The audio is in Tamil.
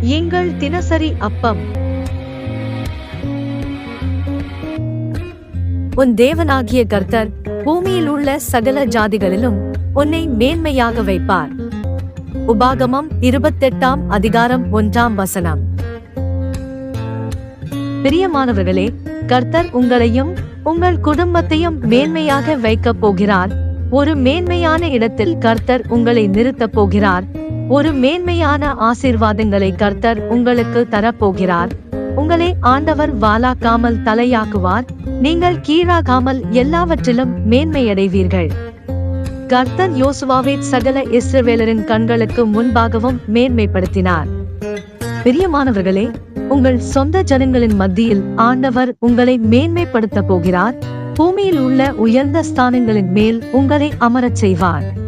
எங்கள் தினசரி அப்பம். உன் தேவனாகிய கர்த்தர் பூமியில் உள்ள சகல ஜாதிகளிலும் உன்னை மேன்மையாக வைப்பார். உபாகமம் இருபத்தெட்டாம் அதிகாரம் ஒன்றாம் வசனம். பிரியமானவர்களே கர்த்தர் உங்களையும் உங்கள் குடும்பத்தையும் மேன்மையாக வைக்கப் போகிறார். ஒரு மேன்மையான இடத்தில் கர்த்தர் உங்களை நிறுத்தப் போகிறார். ஒரு மேன்மையான ஆசீர்வாதங்களை கர்த்தர் உங்களுக்கு தரப்போகிறார். உங்களை ஆண்டவர் வாலாக்காமல் தலையாக்குவார். நீங்கள் கீழாகாமல் எல்லாவற்றிலும் மேன்மையடைவீர்கள். கர்த்தர் யோசுவாவை சகல இஸ்ரவேலரின் கண்களுக்கு முன்பாகவும் மேன்மைப்படுத்தினார். பிரியமானவர்களே உங்கள் சொந்த ஜனங்களின் மத்தியில் ஆண்டவர் உங்களை மேன்மைப்படுத்த போகிறார். பூமியில் உள்ள உயர்ந்த ஸ்தானங்களின் மேல் உங்களை அமரச் செய்வார்.